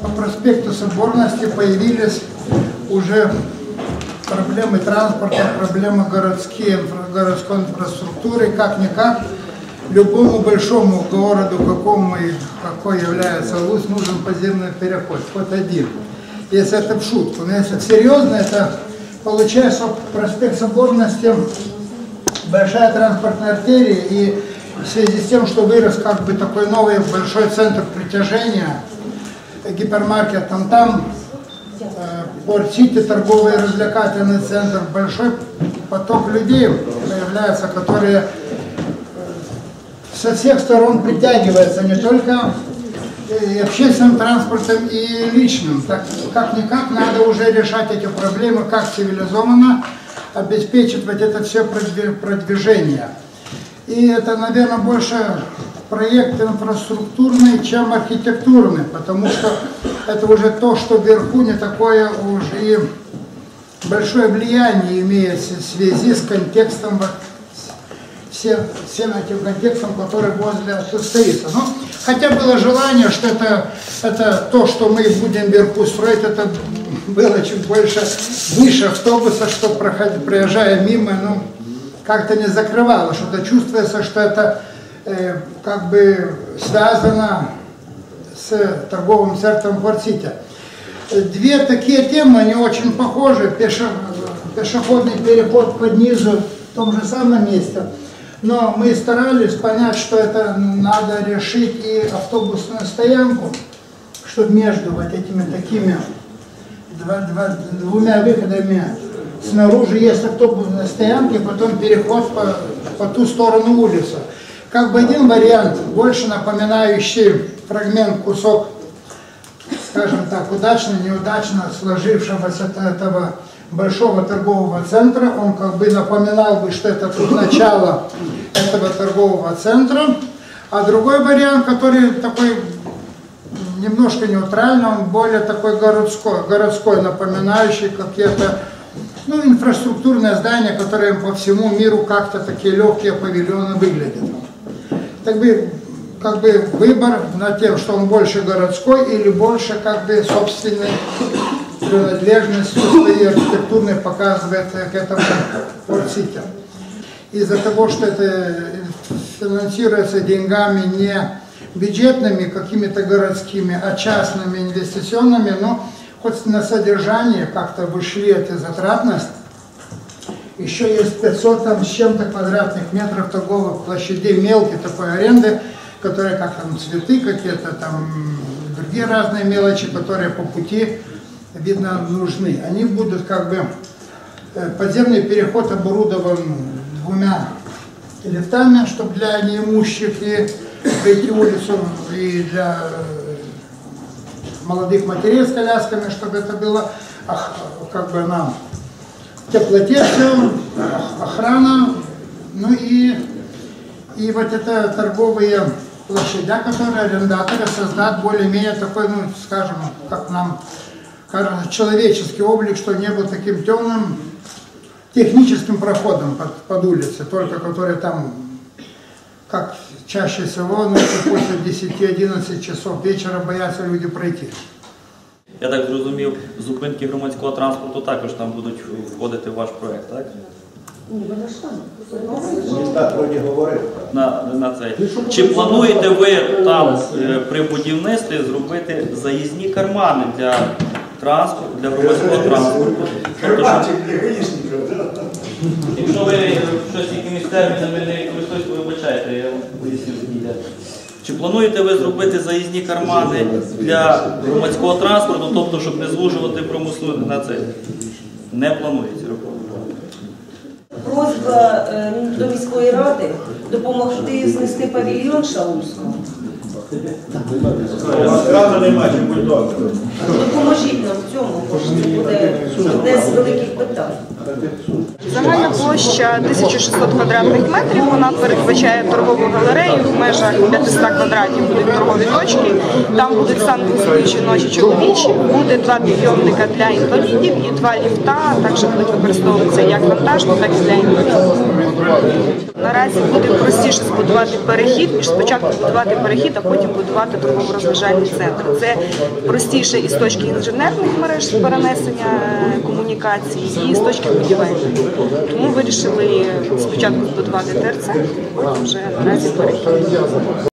По проспекту Соборности появились уже проблемы транспорта, проблемы городские, городской инфраструктуры, как-никак. Любому большому городу, какому и какой является Луз, нужен подземный переход, хоть один. Если это в шутку, но если серьезно, это получается проспект Соборности большая транспортная артерия, и в связи с тем, что вырос как бы такой новый большой центр притяжения, гипермаркет там там, э, Порт-Сити, торговый развлекательный центр, большой поток людей появляется, которые э, со всех сторон притягиваются не только э, общественным транспортом и личным. Так, как-никак надо уже решать эти проблемы, как цивилизованно обеспечить вот это все продви- продвижение. И это, наверное, больше проект инфраструктурный, чем архитектурный, потому что это уже то, что вверху не такое уже и большое влияние имеет в связи с контекстом всем, всем этим контекстом, который возле состоится. Но хотя было желание, что это, это то, что мы будем вверху строить, это было чуть больше выше автобуса, что проходя, проезжая мимо, ну, как-то не закрывало, что-то чувствуется, что это э, как бы связано с торговым центром Порт-Сити. Две такие темы, они очень похожи. Пеше- пешеходный переход под низу в том же самом месте. Но мы старались понять, что это надо решить и автобусную стоянку, чтобы между вот этими такими два- два- двумя выходами снаружи есть автобусная стоянка, и потом переход по, по ту сторону улицы. Как бы один вариант, больше напоминающий фрагмент, кусок скажем так, удачно, неудачно сложившегося этого большого торгового центра. Он как бы напоминал бы, что это тут начало этого торгового центра. А другой вариант, который такой немножко нейтральный, он более такой городской, городской напоминающий какие-то ну, инфраструктурные здания, которые по всему миру как-то такие легкие павильоны выглядят. Так бы, как бы выбор над тем, что он больше городской или больше как бы собственной принадлежностью своей архитектурной показывает к этому Порт-Сити. Из-за того, что это финансируется деньгами не бюджетными, какими-то городскими, а частными инвестиционными, но хоть на содержание как-то вышли эта затратность, еще есть 500 там с чем-то квадратных метров торговых площадей мелкой такой аренды, которые как там цветы какие-то, там другие разные мелочи, которые по пути, видно, нужны. Они будут как бы, э, подземный переход оборудован двумя лифтами, чтобы для неимущих и пройти улицу, и для э, молодых матерей с колясками, чтобы это было ах, как бы на теплоте все, охрана, ну и, и вот это торговые площадя, которые арендаторы создать более-менее такой, ну, скажем, как нам кажется, человеческий облик, что не был таким темным техническим проходом под, под улицей, только который там, как чаще всего, ночью после 10-11 часов вечера боятся люди пройти. Я так зрозумів, зупинки громадського транспорту також там будуть входити в ваш проект, так? Міста вроді говорив. На, на цей. Чи плануєте ви там е, при будівництві зробити заїзні кармани для транспорту, для громадського транспорту? Тобто, гаїшників. Якщо ви щось якимись термінами не користуєтесь, вибачайте, я вам поясню скільки. Чи плануєте ви зробити заїзні кармани для громадського транспорту, тобто, щоб не звужувати промислу на це? Не планується. Просьба е, до міської ради допомогти знести павільйон Шаульського. Одразу нема чим бульдозер. Допоможіть нам в цьому, бо буде одне з великих питань. Загальна площа 1600 квадратних метрів. Вона передбачає торгову галерею в межах 500 квадратів будуть торгові точки. Там будуть санвузли жіночі чоловічі, буде два підйомника для інвалідів і два ліфта. Також будуть використовуватися як вантажні, так і для інвалідів. Наразі буде простіше збудувати перехід, ніж спочатку збудувати перехід, а потім будувати торгово-розважальний центр. Це простіше і з точки інженерних мереж перенесення комунікації комунікацій, і з точки будівельної. Тому вирішили спочатку збудувати ТРЦ, потім вже наразі перехід.